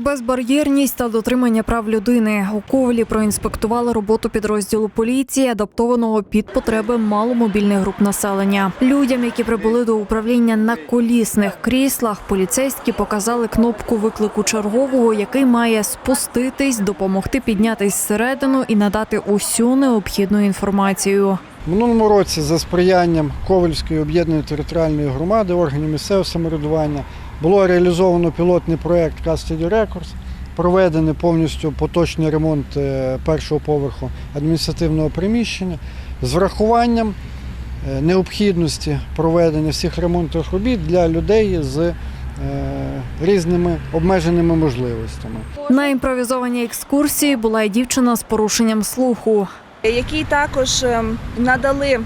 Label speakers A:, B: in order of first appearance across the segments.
A: Безбар'єрність та дотримання прав людини у Ковелі проінспектували роботу підрозділу поліції, адаптованого під потреби маломобільних груп населення. Людям, які прибули до управління на колісних кріслах, поліцейські показали кнопку виклику чергового, який має спуститись, допомогти піднятись зсередину і надати усю необхідну інформацію.
B: Минулому році за сприянням Ковальської об'єднаної територіальної громади органів місцевого самоврядування було реалізовано пілотний проєкт Custody Records, проведений повністю поточний ремонт е, першого поверху адміністративного приміщення з врахуванням е, необхідності проведення всіх ремонтних робіт для людей з е, різними обмеженими можливостями.
A: На імпровізованій екскурсії була й дівчина з порушенням слуху.
C: якій також ем, надали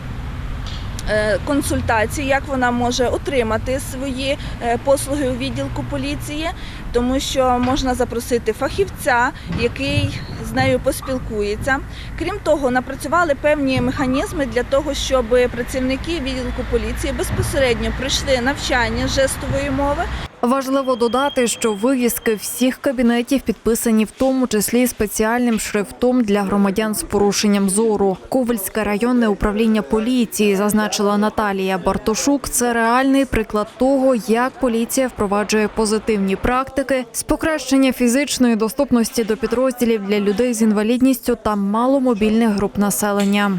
C: е, консультації, як вона може отримати свої е, послуги у відділку поліції, тому що можна запросити фахівця, який з нею поспілкується. Крім того, напрацювали певні механізми для того, щоб працівники відділку поліції безпосередньо пройшли навчання жестової мови.
A: Важливо додати, що вивіски всіх кабінетів підписані в тому числі спеціальним шрифтом для громадян з порушенням зору. Ковальське районне управління поліції зазначила Наталія Бартошук. Це реальний приклад того, як поліція впроваджує позитивні практики з покращення фізичної доступності до підрозділів для людей з інвалідністю та маломобільних груп населення.